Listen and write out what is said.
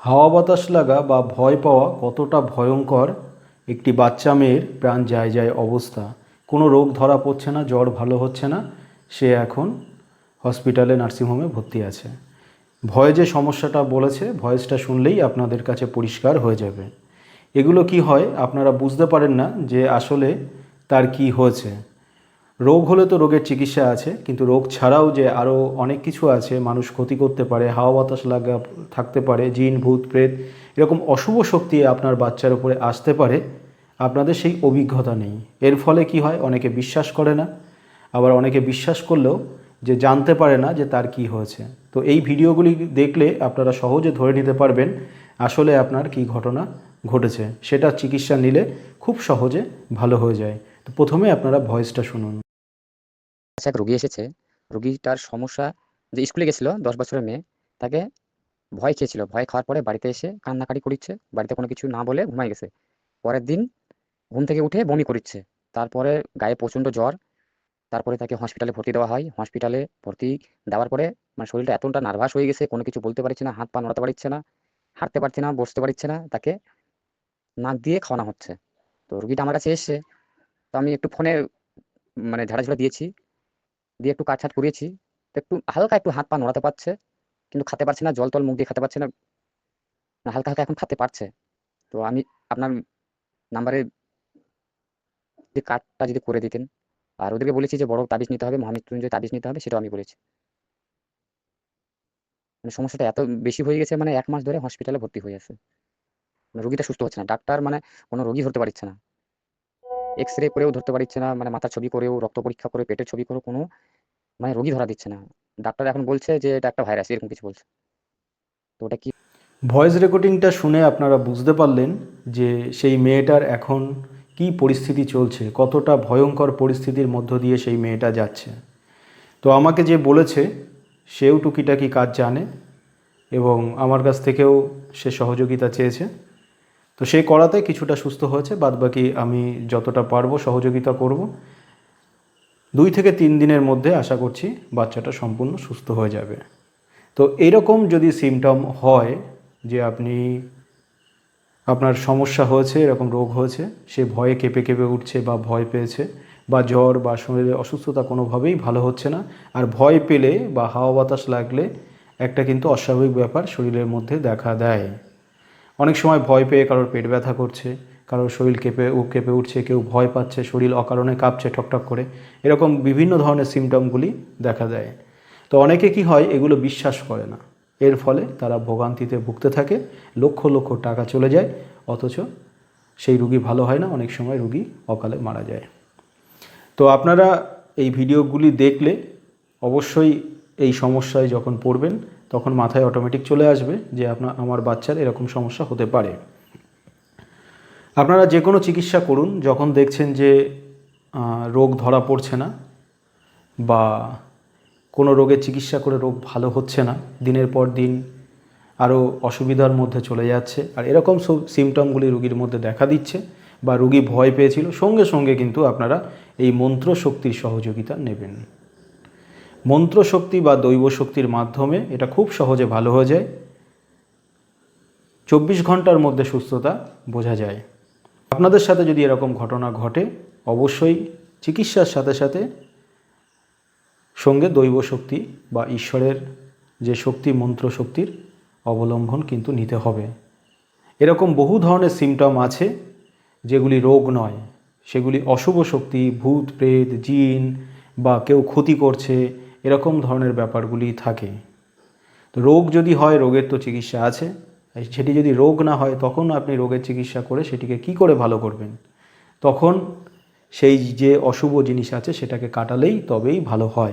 হাওয়া বাতাস লাগা বা ভয় পাওয়া কতটা ভয়ঙ্কর একটি বাচ্চা মেয়ের প্রাণ যায় যায় অবস্থা। কোনো রোগ ধরা পড়ছে না, জ্বর ভালো হচ্ছে না, সে এখন হসপিটালে নার্সিংহোমে ভর্তি আছে। ভয় যে সমস্যাটা বলেছে, ভয়েসটা শুনলেই আপনাদের কাছে পরিষ্কার হয়ে যাবে। এগুলো কি হয়, আপনারা বুঝতে পারেন না যে আসলে তার কি হয়েছে। রোগ হলে তো রোগের চিকিৎসা আছে, কিন্তু রোগ ছাড়াও যে আরও অনেক কিছু আছে, মানুষ ক্ষতি করতে পারে, হাওয়া বাতাস লাগা, থাকতে পারে, জিন, ভূত, প্রেত, এরকম অশুভ শক্তি আপনার বাচ্চার উপরে আসতে পারে, আপনাদের সেই অভিজ্ঞতা নেই। এর ফলে কি হয়? অনেকে বিশ্বাস করে না, আবার অনেকে বিশ্বাস করলেও যে জানতে পারে না যে তার কি হয়েছে। তো এই ভিডিওগুলি দেখলে আপনারা সহজে ধরে নিতে পারবেন আসলে আপনার কি ঘটনা ঘটেছে। সেটা চিকিৎসা নিলে খুব সহজে ভালো হয়ে যায়। তো প্রথমে আপনারা ভয়েসটা শুনুন। আচ্ছা এক রোগী এসেছে। রোগীটার সমস্যা যে স্কুলে গেছিল দশ বছরের মেয়ে, তাকে ভয় খেয়েছিল। ভয় খাওয়ার পরে বাড়িতে এসে কান্নাকাটি করিচ্ছে। বাড়িতে কোনো কিছু না বলে ঘুমাই গেছে। পরের দিন ঘুম থেকে উঠে বমি করিচ্ছে। তারপরে গায়ে প্রচণ্ড জ্বর। তারপরে তাকে হসপিটালে ভর্তি দেওয়া হয়। হসপিটালে ভর্তি দেওয়ার পরে মানে শরীরটা এতটা নার্ভাস হয়ে গেছে, কোনো কিছু বলতে পারছে না, হাত পা নড়াতে পারছে না, হাঁটতে পারছে না, বসতে পারছে না, তাকে নাক দিয়ে খাওয়ানো হচ্ছে। তো রুগীটা আমার কাছে এসছে। তো আমি একটু ফোনে মানে ঝাড়াঝুড়া দিয়েছি। দিয়ে একটু কাটছাট করিয়েছি। তো একটু হালকা একটু হাত পা নড়াতে পারছে, কিন্তু খেতে পারছে না, জল টল মুখ দিয়ে খেতে পারছে না। হালকা হালকা এখন খেতে পারছে। তো আমি আপনার নাম্বারে যে কার্ডটা যদি করে দিতেন, আর ওদেরকে বলেছি যে বড় তাবিজ নিতে হবে, মহামৃত্যুঞ্জয় তাবিজ নিতে হবে, সেটাও আমি বলেছি মানে সমস্যাটা এত বেশি হয়ে গেছে মানে এক মাস ধরে হসপিটালে ভর্তি হয়ে আছে। মানে রোগীটা সুস্থ হচ্ছে না, ডাক্তার মানে কোনো রোগী ধরতে পারছে না। এক্স রে করেও ধরতে পারছে না মানে মাথার ছবি করেও, রক্ত পরীক্ষা করে, পেটের ছবি করেও কোনো মানে রোগী ধরা দিচ্ছে না। ডাক্তার এখন বলছে যে, এটা একটা ভাইরাস, এরকম কিছু বলছে। তো ওটা কি? ভয়েস রেকর্ডিংটা শুনে আপনারা বুঝতে পারলেন যে, সেই মেয়েটার এখন কি পরিস্থিতি চলছে, কতটা ভয়ঙ্কর পরিস্থিতির মধ্য দিয়ে সেই মেয়েটা যাচ্ছে। তো আমাকে যে বলেছে, সেও টুকিটাকি কাজ জানে এবং আমার কাছ থেকেও সে সহযোগিতা চেয়েছে। তো সে করাতে কিছুটা সুস্থ হয়েছে, বাদবাকি আমি যতটা পারব সহযোগিতা করব। দুই থেকে তিন দিনের মধ্যে আশা করছি বাচ্চাটা সম্পূর্ণ সুস্থ হয়ে যাবে। তো এইরকম যদি সিমটম হয় যে আপনি, আপনার সমস্যা হয়েছে, এরকম রোগ হয়েছে, সে ভয়ে কেঁপে কেঁপে উঠছে বা ভয় পেয়েছে বা জ্বর বা শরীরে অসুস্থতা কোনোভাবেই ভালো হচ্ছে না, আর ভয় পেলে বা হাওয়া বাতাস লাগলে একটা কিন্তু অস্বাভাবিক ব্যাপার শরীরের মধ্যে দেখা দেয়। অনেক সময় ভয় পেয়ে কারোর পেট ব্যথা করছে কারোর শরীর কেঁপে, ও কেঁপে উঠছে, কেউ ভয় পাচ্ছে, শরীর অকারণে কাঁপছে ঠকঠক করে। এরকম বিভিন্ন ধরনের সিমটমগুলি দেখা দেয়। তো অনেকে কি হয়, এগুলো বিশ্বাস করে না। এর ফলে তারা ভোগান্তিতে ভুগতে থাকে, লক্ষ লক্ষ টাকা চলে যায়, অথচ সেই রুগী ভালো হয় না, অনেক সময় রুগী অকালে মারা যায়। তো আপনারা এই ভিডিওগুলি দেখলে অবশ্যই এই সমস্যায় যখন পড়বেন, তখন মাথায় অটোমেটিক চলে আসবে যে আপনার, আমার বাচ্চার এরকম সমস্যা হতে পারে। আপনারা যে কোনো চিকিৎসা করুন যখন দেখছেন যে রোগ ধরা পড়ছে না বা কোনো রোগের চিকিৎসা করে রোগ ভালো হচ্ছে না, দিনের পর দিন আরও অসুবিধার মধ্যে চলে যাচ্ছে। আর এরকম সব সিমটমগুলি রুগীর মধ্যে দেখা দিচ্ছে বা রুগী ভয় পেয়েছিল, সঙ্গে সঙ্গে কিন্তু আপনারা এই মন্ত্র শক্তির সহযোগিতা নেবেন। মন্ত্র শক্তি বা দৈব শক্তির মাধ্যমে এটা খুব সহজে ভালো হয়ে যায়। চব্বিশ ঘণ্টার মধ্যে সুস্থতা বোঝা যায়। আপনাদের সাথে যদি এরকম ঘটনা ঘটে, অবশ্যই চিকিৎসার সাথে সাথে সঙ্গে দৈব শক্তি বা ঈশ্বরের যে শক্তি, মন্ত্র শক্তির অবলম্বন কিন্তু নিতে হবে। এরকম বহু ধরনের সিমটম আছে যেগুলি রোগ নয়। সেগুলি অশুভ শক্তি, ভূত, প্রেত, জিন বা কেউ ক্ষতি করছে, এরকম ধরনের ব্যাপারগুলি থাকে। রোগ যদি হয়, রোগের তো চিকিৎসা আছে। সেটি যদি রোগ না হয়, তখন আপনি রোগের চিকিৎসা করে সেটিকে কি করে ভালো করবেন? তখন সেই যে অশুভ জিনিস আছে, সেটাকে কাটালেই তবেই ভালো হয়।